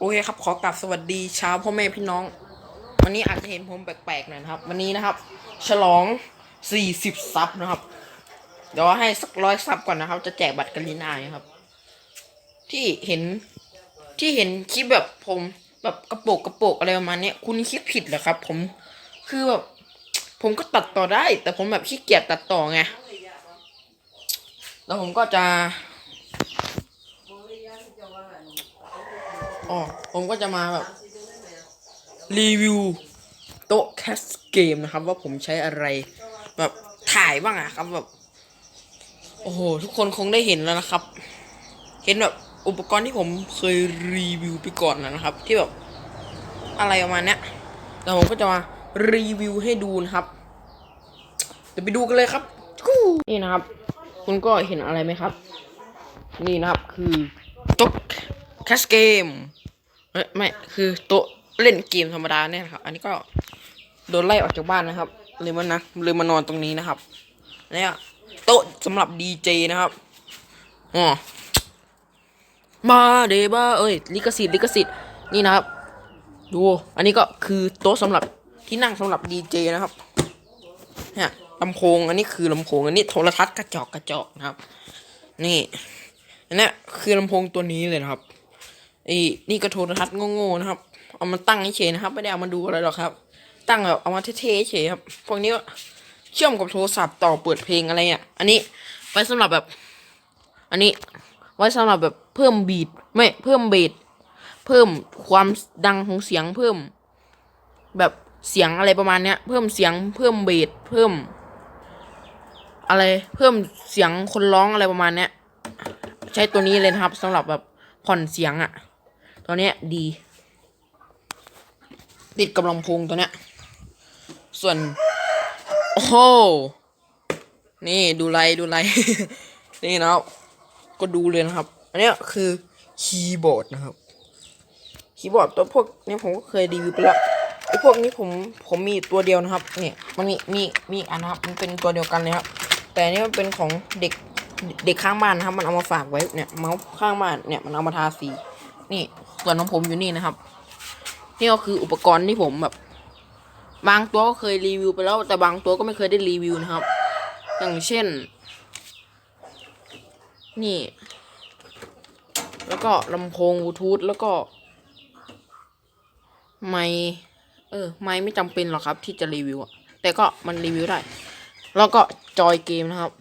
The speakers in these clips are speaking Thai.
โอเคครับขอกลับสวัสดีเช้าพ่อแม่พี่น้อง วันนี้อาจจะเห็นผมแปลกๆหน่อยนะครับ วันนี้นะครับ ฉลอง40ซับนะครับ เดี๋ยวให้สักร้อยซับก่อนนะครับ จะแจกบัตรกาลินานะครับ ที่เห็นที่เห็นคลิปแบบผมแบบกระโปกกระโปกอะไรประมาณนี้คุณคิดผิดเหรอครับ ผมคือแบบผมก็ตัดต่อได้ แต่ผมแบบขี้เกียจตัดต่อไงแล้วผมก็จะ อ๋อผมก็จะมาแบบ รีวิวโต๊ะแคสเกมนะครับ ว่าผมใช้อะไร แบบถ่ายบ้างอะครับแบบ โอ้โห ทุกคนคงได้เห็นแล้วนะครับ เห็นแบบอุปกรณ์ที่ผมเคยรีวิวไปก่อนแล้วนะครับ ที่แบบ อะไรประมาณเนี้ยแล้วผมก็จะมารีวิวให้ดูนะครับเดี๋ยวไปดูกันเลยครับนี่นะครับ คุณก็เห็นอะไรไหมครับ นี่นะครับคือโต๊ะ แคสเกมเอ้ยไม่คือโต๊ะเล่นเกมธรรมดาเนี่ยครับ อันนี้ก็โดนไล่ออกจากบ้านนะครับเลยมานนะเลยมานอนตรงนี้นะครับเนี่ยโต๊ะสำหรับดีเจนะครับอ๋อมาเดบ้าเอ้ยลิขสิทธิ์ลิขสิทธิ์นี่นะครับ ดู อันนี้ก็คือโต๊ะสำหรับที่นั่งสำหรับดีเจนะครับเนี่ยลำโพงอันนี้คือลำโพงอันนี้โทรทัศน์กระจอกกระจอกนะครับ นี่อันนี้คือลำโพงตัวนี้เลยนะครับ ไอ้นี่ก็โทรทัศน์โง่ๆนะครับ เอามาตั้งเฉยนะครับ ไม่ได้เอามาดูอะไรหรอกครับ ตั้งแบบเอามาเท่ๆเฉยครับ พวกนี้เชื่อมกับโทรศัพท์ต่อเปิดเพลงอะไรอะอันนี้ไว้สำหรับแบบ อันนี้ไว้สำหรับแบบเพิ่มบีทไม่เพิ่มเบสเพิ่มความดังของเสียงเพิ่ม แบบเสียงอะไรประมาณเนี้ย เพิ่มเสียงเพิ่มเบสเพิ่ม อะไรเพิ่มเสียงคนร้องอะไรประมาณเนี้ย ใช้ตัวนี้เลยนะครับสำหรับแบบผ่อนเสียงอะ่ะ ตัวเนี้ยดี ติดกับลำโพงตัวเนี้ย ส่วน โอ้โห นี่ดูไลดูไลนี่นะครับ ก็ดูเลยนะครับ อันเนี้ยคือคีย์บอร์ดนะครับ คีย์บอร์ดตัวพวกนี้ผมก็เคยรีวิวไปแล้วไอ้พวกนี้ผมผมมีตัวเดียวนะครับเนี่ยมันมีมีมีอันนะครับมันเป็นตัวเดียวกันเลยครับ แต่อันนี่มันเป็นของเด็กเด็กข้างบ้านนะครับ มันเอามาฝากไว้เนี่ยเมาส์ข้างบ้านเนี่ยมันเอามาทาสี นี่ส่วนของผมอยู่นี่นะครับ นี่ก็คืออุปกรณ์ที่ผมแบบ บางตัวก็เคยรีวิวไปแล้ว แต่บางตัวก็ไม่เคยได้รีวิวนะครับ อย่างเช่น นี่ แล้วก็ลำโพงบลูทูธแล้วก็ไม่เออไม่ไม่จำเป็นหรอกครับ ที่จะรีวิวอะแต่ก็มันรีวิวได้ แล้วก็จอยเกมนะครับ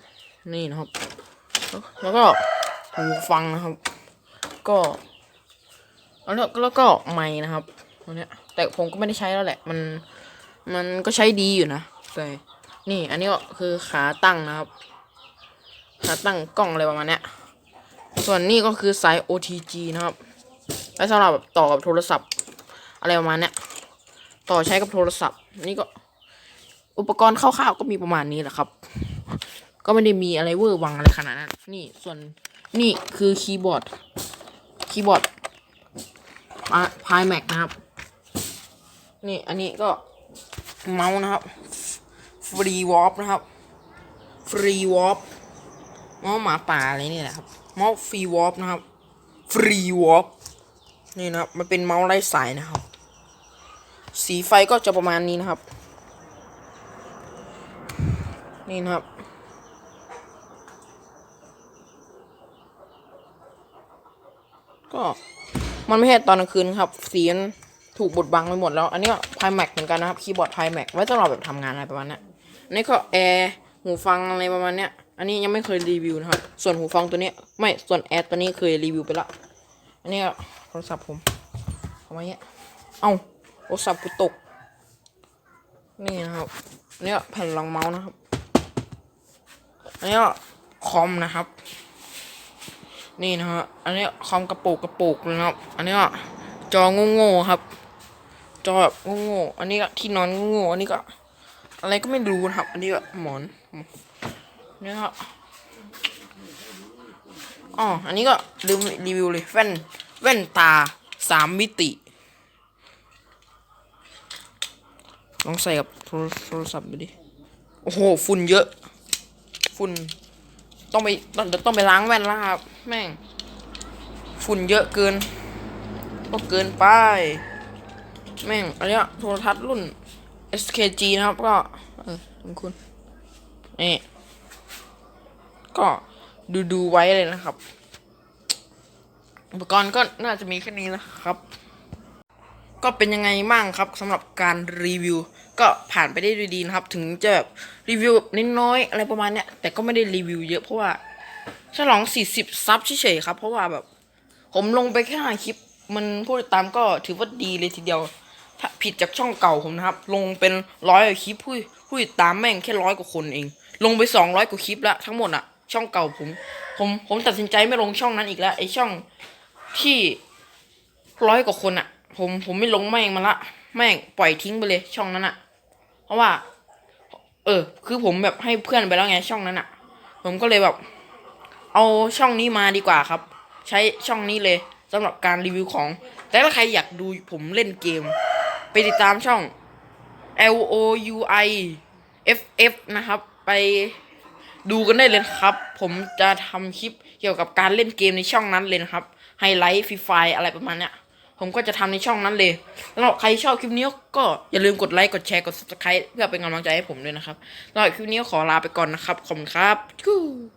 นี่นะครับ แล้วก็หูฟังนะครับ ก็ แล้วแล้วก็ไม้นะครับตัวเนี้ยแต่ผมก็ไม่ได้ใช้แล้วแหละ มันมันก็ใช้ดีอยู่นะแต่นี่ อันนี้ก็คือขาตั้งนะครับ ขาตั้งกล้องอะไรประมาณเนี้ยส่วนนี้ก็คือสาย OTG นะครับไว้สำหรับแบบต่อกับโทรศัพท์ อะไรประมาณเนี้ยต่อใช้กับโทรศัพท์ นี่ก็อุปกรณ์คร่าวๆก็มีประมาณนี้แหละครับ ก็ไม่ได้มีอะไรเวอร์วังอะไรขนาดนั้น นี่ส่วนนี่คือคีย์บอร์ด คีย์บอร์ด พายแม็กนะครับ นี่อันนี้ก็เมาส์นะครับ ฟรีวอร์ปนะครับ ฟรีวอร์ปเมาส์หมาป่าอะไรนี่แหละครับ เมาส์ฟรีวอร์ปนะครับ ฟรีวอร์ปนี่นะครับ มันเป็นเมาส์ไร้สายนะครับ สีไฟก็จะประมาณนี้นะครับ นี่นะครับก็ มันไม่ใช่ตอนกลางคืนครับสีนถูกบดบังไปหมดแล้ว อันนี้ก็พายแม็กเหมือนกันนะครับคีย์บอร์ดพายแม็กไว้สำหรับแบบทำงานอะไรประมาณนี้อันนี้ก็แอร์หูฟังอะไรประมาณเนี้ย อันนี้ยังไม่เคยรีวิวนะครับ ส่วนหูฟังตัวนี้ไม่ส่วนแอร์ตัวนี้เคยรีวิวไปละ อันนี้ก็โทรศัพท์ผมเอามเนี้ยเอ้าโทรศัพท์กูตก นี่นะครับอันนี้ก็แผ่นรองเมาส์นะครับอันนี้ก็คอมนะครับ นี่นะฮะ อันนี้คอมกระโปกกระโปกเลยนะครับ อันนี้ก็จอโง่ๆครับ จอแบบโง่ๆอันนี้ก็ที่นอนโง่ๆอันนี้ก็ อะไรก็ไม่รู้นะครับ อันนี้ก็หมอนนี่ครับอ๋ออันนี้ก็ลืมรีวิวเลยแว่นแว่นตาสามมิติ ลองใส่กับโทรศัพท์ดูดิ โอ้โห ฝุ่นเยอะ ฝุ่น ต้องไปต้องต้องไปล้างแว่นแล้วครับ แม่ง ฝุ่นเยอะเกิน ก็เกินไป แม่งอันนี้โทรทัศน์รุ่น SKG นะครับ ก็ เออคุณคุณนี่ก็ดูดูไว้เลยนะครับ อุปกรณ์ก็น่าจะมีแค่นี้นะครับ ก็เป็นยังไงบ้างครับสำหรับการรีวิว ก็ผ่านไปได้ดีนะครับ ถึงจะแบบรีวิวแบบน้อยๆอะไรประมาณเนี้ยแต่ก็ไม่ได้รีวิวเยอะเพราะว่า ฉลอง40ซับเฉยๆครับ เพราะว่าแบบ ผมลงไปแค่ห้าคลิป มันผู้ติดตามก็ถือว่าดีเลยทีเดียว ถ้าผิดจากช่องเก่าผมนะครับ ลงเป็นร้อยคลิปผู้ผู้ติดตามแม่งแค่ร้อยกว่าคนเอง ลงไปสองร้อยกว่าคลิปละทั้งหมดอะช่องเก่าผม ผมผมตัดสินใจไม่ลงช่องนั้นอีกแล้วไอช่องที่ร้อยกว่าคนอะผมผมไม่ลงแม่งมาละแม่งปล่อยทิ้งไปเลยช่องนั้นอะเพราะว่า เออ คือผมแบบให้เพื่อนไปแล้วไงช่องนั้นอะผมก็เลยแบบ เอาช่องนี้มาดีกว่าครับ ใช้ช่องนี้เลยสำหรับการรีวิวของ แต่ถ้าใครอยากดูผมเล่นเกม ไปติดตามช่อง L O U I F F นะครับ ไปดูกันได้เลยครับ ผมจะทำคลิปเกี่ยวกับการเล่นเกมในช่องนั้นเลยนะครับ ไฮไลท์ฟรีไฟอะไรประมาณเนี้ยผมก็จะทำในช่องนั้นเลยแล้วใครชอบคลิปนี้ก็อย่าลืมกดไลค์ กดแชร์ กด subscribe เพื่อเป็นกำลังใจให้ผมด้วยนะครับสำหรับคลิปนี้ขอลาไปก่อนนะครับ ขอบคุณครับ